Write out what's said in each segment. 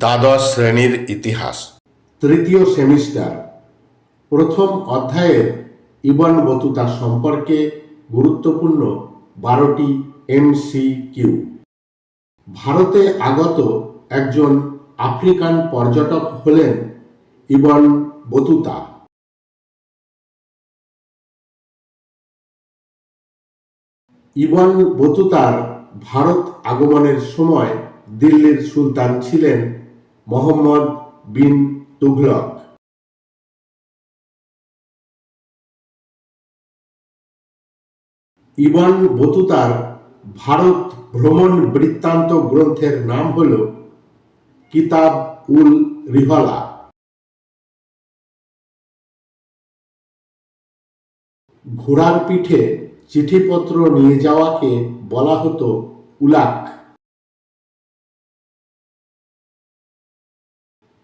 দ্বাদশ শ্রেণির ইতিহাস। তৃতীয় সেমিস্টার। প্রথম অধ্যায়ের ইবন বতুতা সম্পর্কে গুরুত্বপূর্ণ বারোটি এমসি কিউ ভারতে আগত একজন আফ্রিকান পর্যটক হলেন ইবন বতুতা। ইবন বতুতার ভারত আগমনের সময় দিল্লির সুলতান ছিলেন মোহাম্মদ বিন তুঘলক। ইবন বতুতার ভারত ভ্রমণ বৃত্তান্ত গ্রন্থের নাম হল কিতাব উল রিহলা। ঘোড়ার পিঠে চিঠিপত্র নিয়ে যাওয়াকে বলা হতো উলাক।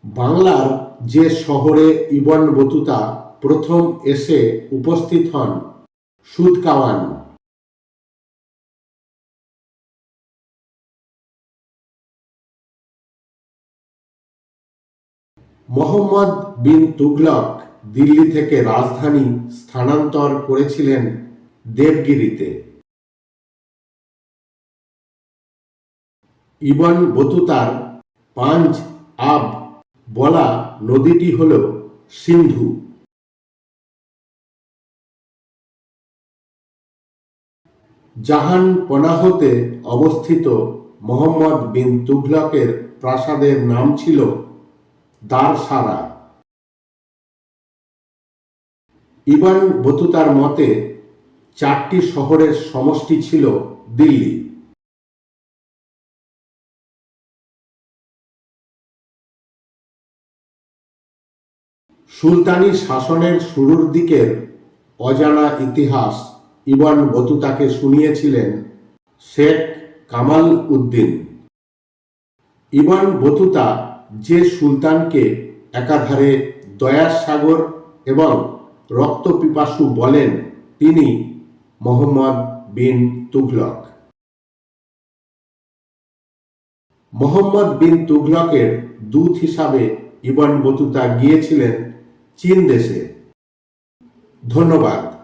বাংলার যে শহরে ইবন বতুতা প্রথম এসে উপস্থিত হন সুদকাওয়ান মোহাম্মদ বিন তুগলক দিল্লি থেকে রাজধানী স্থানান্তর করেছিলেন দেবগিরিতে। ইবন বতুতার পাঞ্জ আব বলা নদীটি হল সিন্ধু। জাহান পনাহতে অবস্থিত মোহাম্মদ বিন তুঘলকের প্রাসাদের নাম ছিল দারসারা। ইবান বতুতার মতে, চারটি শহরের সমষ্টি ছিল দিল্লি। সুলতানি শাসনের শুরুর দিকের অজানা ইতিহাস ইবান বতুতাকে শুনিয়েছিলেন শেখ কামাল উদ্দিন। ইবান বতুতা যে সুলতানকে একাধারে দয়ার সাগর এবং রক্তপিপাসু বলেন, তিনি মোহাম্মদ বিন তুঘলক। মোহাম্মদ বিন তুঘলকের দূত হিসাবে ইবান বতুতা গিয়েছিলেন চীন দেশে। ধন্যবাদ।